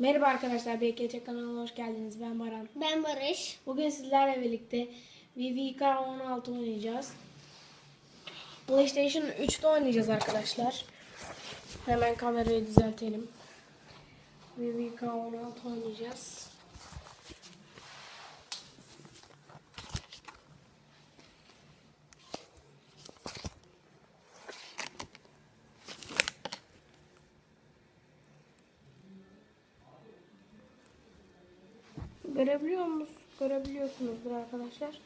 Merhaba arkadaşlar, BKC kanalına hoş geldiniz. Ben Baran. Ben Barış. Bugün sizlerle birlikte VVK 16 oynayacağız. PlayStation 3'te oynayacağız arkadaşlar. Hemen kamerayı düzeltelim. VVK 16 oynayacağız. Görebiliyor musunuz? Görebiliyorsunuzdur arkadaşlar.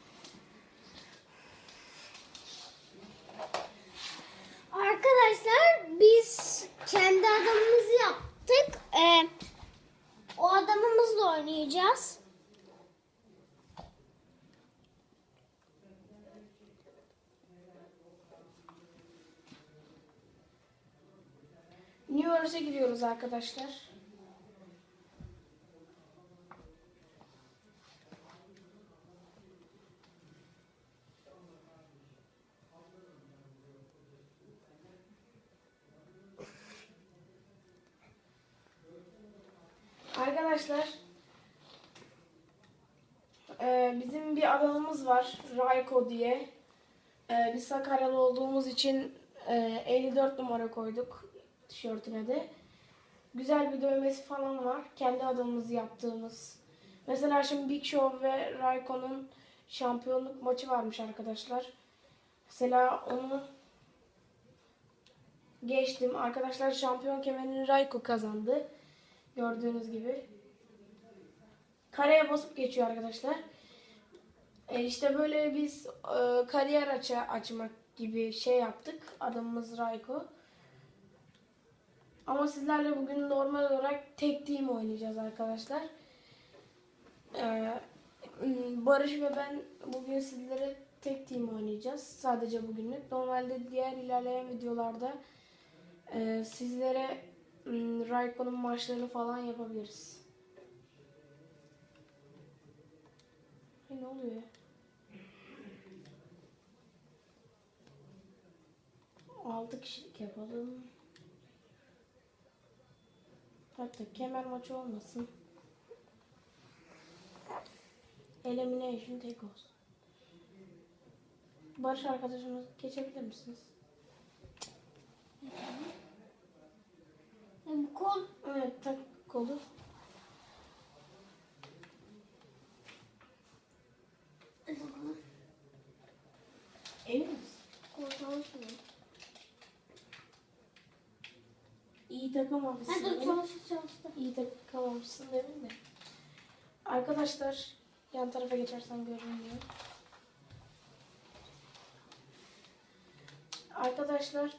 Arkadaşlar biz kendi adamımızı yaptık. Ee, o adamımızla oynayacağız. New York'a gidiyoruz arkadaşlar. Arkadaşlar e, bizim bir adamımız var Rayko diye. E, biz Sakaryalı olduğumuz için e, 54 numara koyduk tişörtüne de. Güzel bir dövmesi falan var. Kendi adımımızı yaptığımız. Mesela şimdi Big Show ve Rayko'nun şampiyonluk maçı varmış arkadaşlar. Mesela onu geçtim. Arkadaşlar şampiyon kemerini Rayko kazandı. Gördüğünüz gibi. Kareye basıp geçiyor arkadaşlar. E işte böyle biz e, kariyer açı açmak gibi şey yaptık. Adamımız Rayko. Ama sizlerle bugün normal olarak tek team oynayacağız arkadaşlar. Ee, Barış ve ben bugün sizlere tek team oynayacağız. Sadece bugünlük. Normalde diğer ilerleyen videolarda e, sizlere m, Raikko'nun maçlarını falan yapabiliriz. Ay, ne oluyor ya? Altı kişilik yapalım. Hatta kemer maçı olmasın. Elimination tek olsun. Barış arkadaşımız geçebilir misiniz? Bu kol Evet tak kolu. Emin misin? Kol çalışmıyor. İyi takamamışsın. Mi? çalıştı çalıştı. İyi takamamışsın demin de. Arkadaşlar yan tarafa geçersen görünmüyor. Arkadaşlar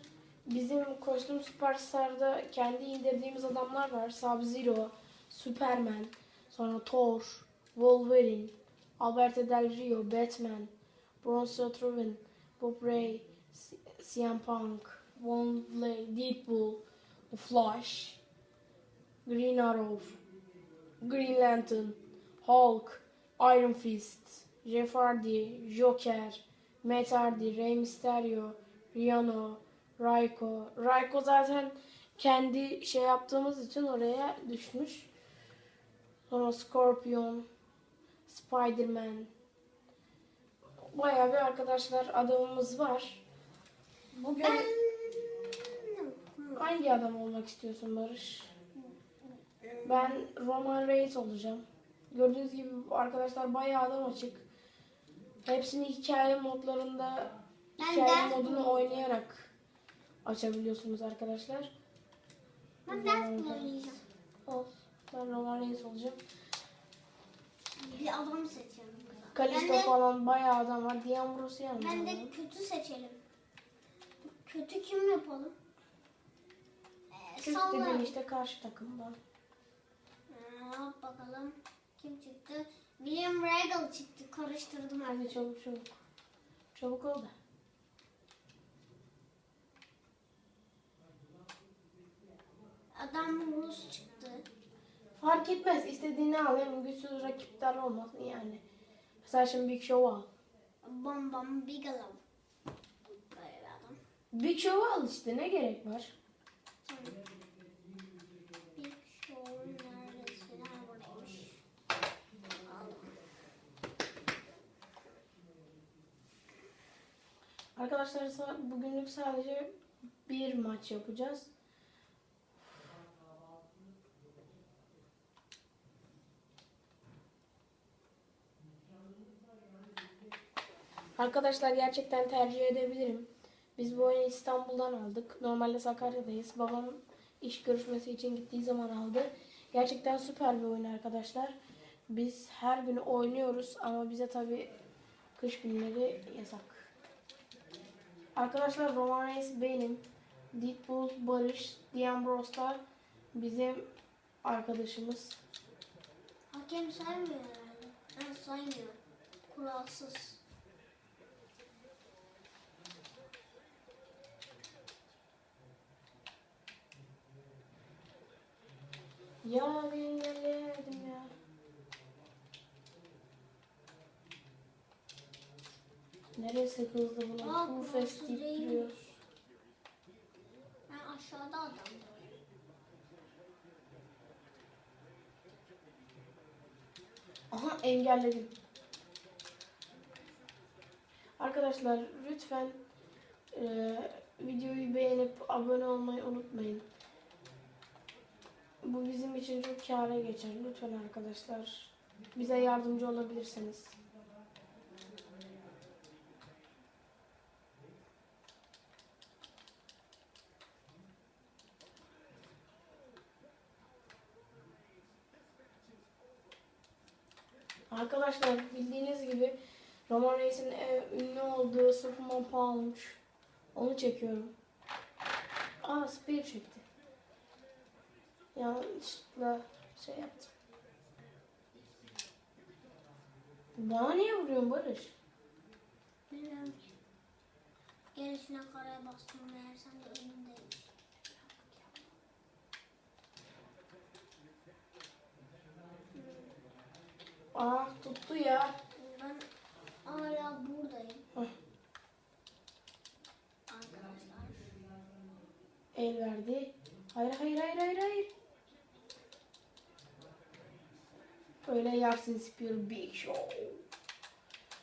bizim kostüm Superstar'da kendi indirdiğimiz adamlar var. Sub-Zero, Superman, sonra Thor, Wolverine, Alberto Del Rio, Batman, Braun Strowman, Bob Ray, CM Punk, Wonderblade, Deadpool, The Flash, Green Arrow, Green Lantern, Hulk, Iron Fist, Jeff Hardy, Joker, Matt Hardy, Rey Mysterio, Rihanna, Raiko. Raiko zaten kendi şey yaptığımız için oraya düşmüş. Sonra Scorpion, Spider-Man. Bayağı bir arkadaşlar adamımız var. Bugün hangi adam olmak istiyorsun Barış? Ben Roman Reigns olacağım. Gördüğünüz gibi arkadaşlar bayağı adam açık. Hepsini hikaye modlarında Ben hikaye modunu oynayarak açabiliyorsunuz arkadaşlar. Ben ders oynayacağım. Ol. Ben Roman Reigns olacağım. Bir adam seçelim. Kalisto falan bayağı adam var. Dian Brosyan Ben de kötü seçelim. Kötü kim yapalım? Ee, dediğim işte karşı. Ee, hop bakalım. Kim çıktı? William Regal çıktı. Karıştırdım Hadi çabuk çabuk. Çabuk ol da. Oradan muz çıktı. Fark etmez. istediğini al. Hem güçsüz rakipler olmasın yani. Mesela şimdi Big Show'u al. Bam bam big alam. Böyle bir adam. Big Show'u al işte. Ne gerek var? Arkadaşlar sa- bugünlük sadece bir maç yapacağız. Arkadaşlar gerçekten tercih edebilirim. Biz bu oyunu İstanbul'dan aldık. Normalde Sakarya'dayız. Babam iş görüşmesi için gittiği zaman aldı. Gerçekten süper bir oyun arkadaşlar. Biz her gün oynuyoruz ama bize tabi kış günleri yasak. Arkadaşlar Roman Reigns benim. Deadpool, Barış, D'Ambrose da bizim arkadaşımız. Hakem saymıyor herhalde. Ha saymıyor. Kuralsız. Ya ben engelleyemedim ya. Neresi hızlı buna? Aa, burası fast deyip duruyor. Ben aşağıda adam. Aha engelledim. Arkadaşlar lütfen e, videoyu beğenip abone olmayı unutmayın. Bu bizim için çok kâra geçer. Lütfen arkadaşlar bize yardımcı olabilirsiniz. Arkadaşlar bildiğiniz gibi Roman Reis'in e, ünlü olduğu Superman Punch. Onu çekiyorum. Aa spear çekti. Yanlışlıkla şey yaptım. Bana niye vuruyorsun Barış? Bilmiyorum ki. Gerisine karaya bastım meğer sen de önündeymiş. Aa tuttu ya. Ben hala buradayım. Hah. Arkadaşlar. El verdi. Hayır hayır hayır hayır hayır. Öyle yapsın Spear Big Show.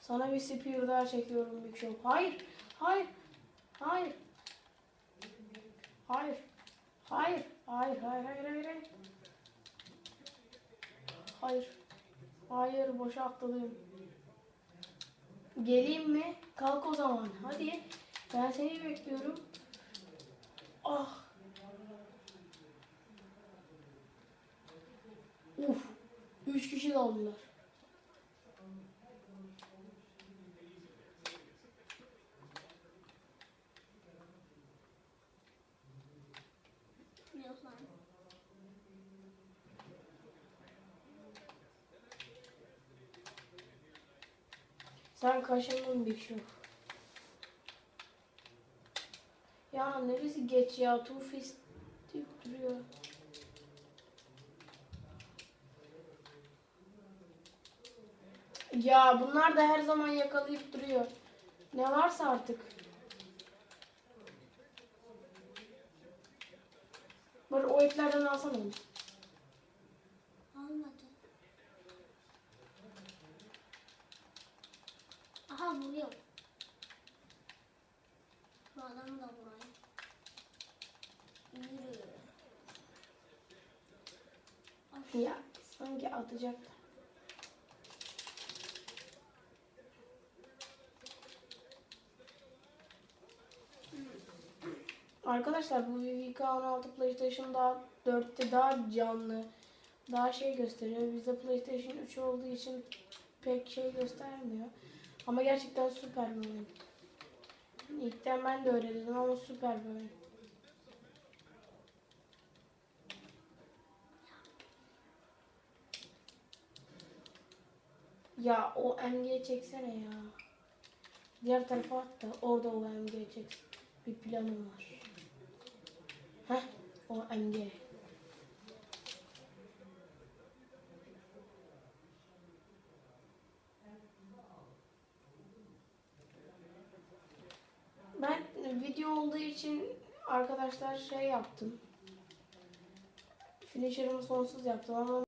Sana bir Spear daha çekiyorum Big Show. Hayır, hayır, hayır. Hayır, hayır, hayır, hayır, hayır, hayır. Hayır, hayır, boşa atladım. Geleyim mi? Kalk o zaman. Hadi. Ben seni bekliyorum. Ah. Uf. Üç kişi daldılar. Sen kaşındın bir şu. Ya neresi geç ya? Two fist deyip duruyor. Ya bunlar da her zaman yakalayıp duruyor. Ne varsa artık. Böyle o etlerden alsana. Almadı. Aha vuruyor. Şu adamı da vurayım. Yürü. Ay, Ya sanki atacak. Arkadaşlar bu VVK 16 PlayStation daha 4'te daha canlı. Daha şey gösteriyor. Bizde PlayStation 3 olduğu için pek şey göstermiyor. Ama gerçekten süper bir oyun. İlkten ben de öyle dedim ama süper bir oyun. Ya o MG çeksene ya. Diğer tarafa at da orada o MG çeksin. Bir planım var. Heh o MG. Ben video olduğu için arkadaşlar şey yaptım. Finisher'ımı sonsuz yaptım ama